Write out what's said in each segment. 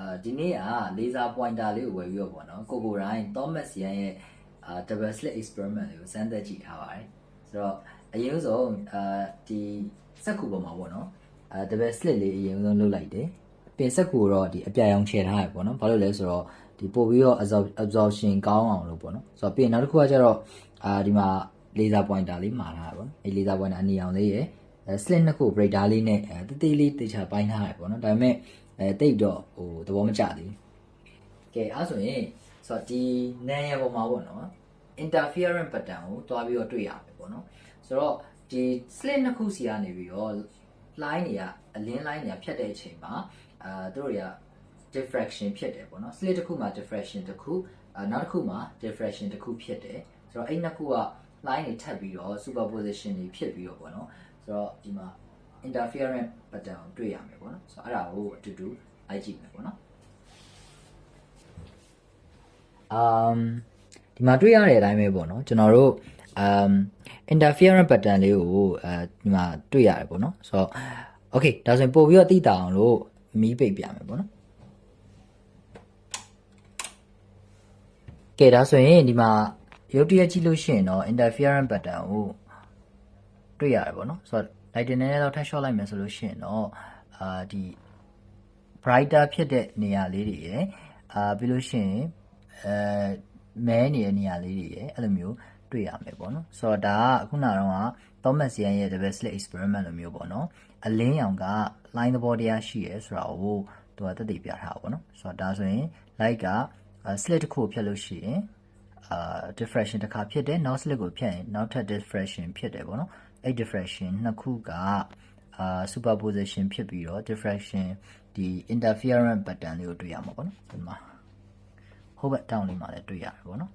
အာဒီနေ့က laser pointer လေးကိုဝယ်ပြီးတော့ပေါ့နော်ကိုကိုတိုင်း Thomas Yan ရဲ့အာ double slit experiment လေးကိုစမ်းသပ်ကြည့်ထားပါတယ်ဆိုတော့အရင်ဆုံးအာဒီစက်ကူပေါ်မှာပေါ့နော်အာ double slit လေးအရင်ဆုံးလုပ်လိုက်တယ်ပြင်စက်ကူတော့ဒီအပြာရောင်ခြယ်ထားရပေါ့နော်ဘာလို့လဲဆိုတော့ဒီပို့ပြီးတော့ absorb- absorption ကောင်းအောင်လို့ပေါ့နော်ဆိုတော့ပြင်နောက်တစ်ခုကကျတော့အာဒီမှာ laser pointer လေးမှာထားရပေါ့နော်အဲ laser pointer အနီအောင်လေးရယ်အဲ slit နှစ်ခု breaker လေးနဲ့အဲတေးသေးလေးတေချာပိုင်းထားရပေါ့နော်ဒါပေမဲ့ အဲတိတ်တော့ဟိုသဘောမကျသေးဘူးကဲအဲ့ဆိုရင်ဆိုတော့ဒီနန်ရပေါ်မှာပေါ့နော် interference pattern ကိုတွားပြီးတော့တွေ့ရမယ်ပေါ့နော်ဆိုတော့ဒီ slit နှစ်ခုစီကနေပြီးတော့ line တွေကအလင်း line တွေကဖြတ်တဲ့အချိန်မှာအာတို့တွေက diffraction ဖြစ်တယ်ပေါ့နော် slit တစ်ခုမှာ diffraction တစ်ခုအာနောက်တစ်ခုမှာ diffraction တစ်ခုဖြစ်တယ်ဆိုတော့အဲ့နှစ်ခုက line တွေထပ်ပြီးတော့ superposition တွေဖြစ်ပြီးတော့ပေါ့နော်ဆိုတော့ဒီမှာ interference pattern ကိုတွေ့ရမယ်ပေါ့နော်ဆိုတော့အဲ့ဒါကိုအတူတူလိုက်ကြည့်မယ်ပေါ့နော် um ဒီမှာတွေ့ရတဲ့အတိုင်းပဲပေါ့နော်ကျွန်တော်တို့ um interference pattern လေးကိုအဲဒီမှာတွေ့ရတယ်ပေါ့နော်ဆိုတော့ okay ဒါဆိုရင်ပို့ပြီးတော့သိတာအောင်လို့မီးပိတ်ပြမယ်ပေါ့နော်ကဲဒါဆိုရင်ဒီမှာရုပ်တရက်ကြည့်လို့ရှိရင်တော့ interference pattern ကိုတွေ့ရတယ်ပေါ့နော်ဆိုတော့ light နည်းနည်းတော့ထပ် short လိုက်မယ်ဆိုလို့ရှိရင်တော့အာဒီ brighter ဖြစ်တဲ့နေရာလေးတွေရယ်အာပြီးလို့ရှိရင်အဲမဲနေတဲ့နေရာလေးတွေရယ်အဲ့လိုမျိုးတွေ့ရမယ်ပေါ့နော်ဆိုတော့ဒါကခုနကတော့ Thomas Yan ရဲ့ double slit experiment လိုမျိုးပေါ့နော်အလင်းရောင်က line သဘောတရားရှိရယ်ဆိုတာကိုသူကသက်သေပြထားတာပေါ့နော်ဆိုတော့ဒါဆိုရင် light က slit တစ်ခုကိုဖြတ်လို့ရှိရင်အာ diffraction တစ်ခါဖြစ်တယ်နောက် slit ကိုဖြတ်ရင်နောက်ထပ် diffraction ဖြစ်တယ်ပေါ့နော် အဲ့ diffraction နှစ်ခုကအာ superposition ဖြစ်ပြီးတော့ diffraction ဒီ interference pattern လေးကိုတွေ့ရမှာပေါ့နော်ဒီမှာဟိုဘက်တောင်းလေးမှာလည်းတွေ့ရတယ်ပေါ့နော်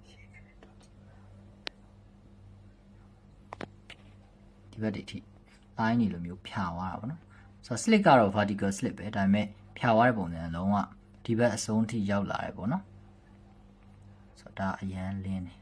ဒီဘက်ဒီအထိ line နေလိုမျိုးဖြာသွားတာပေါ့နော်ဆိုတော့ slit ကတော့ vertical slit ပဲဒါပေမဲ့ဖြာသွားတဲ့ပုံစံလုံးဝဒီဘက်အဆုံးထိရောက်လာတယ်ပေါ့နော်ဆိုတော့ဒါအရန်လင်းတယ်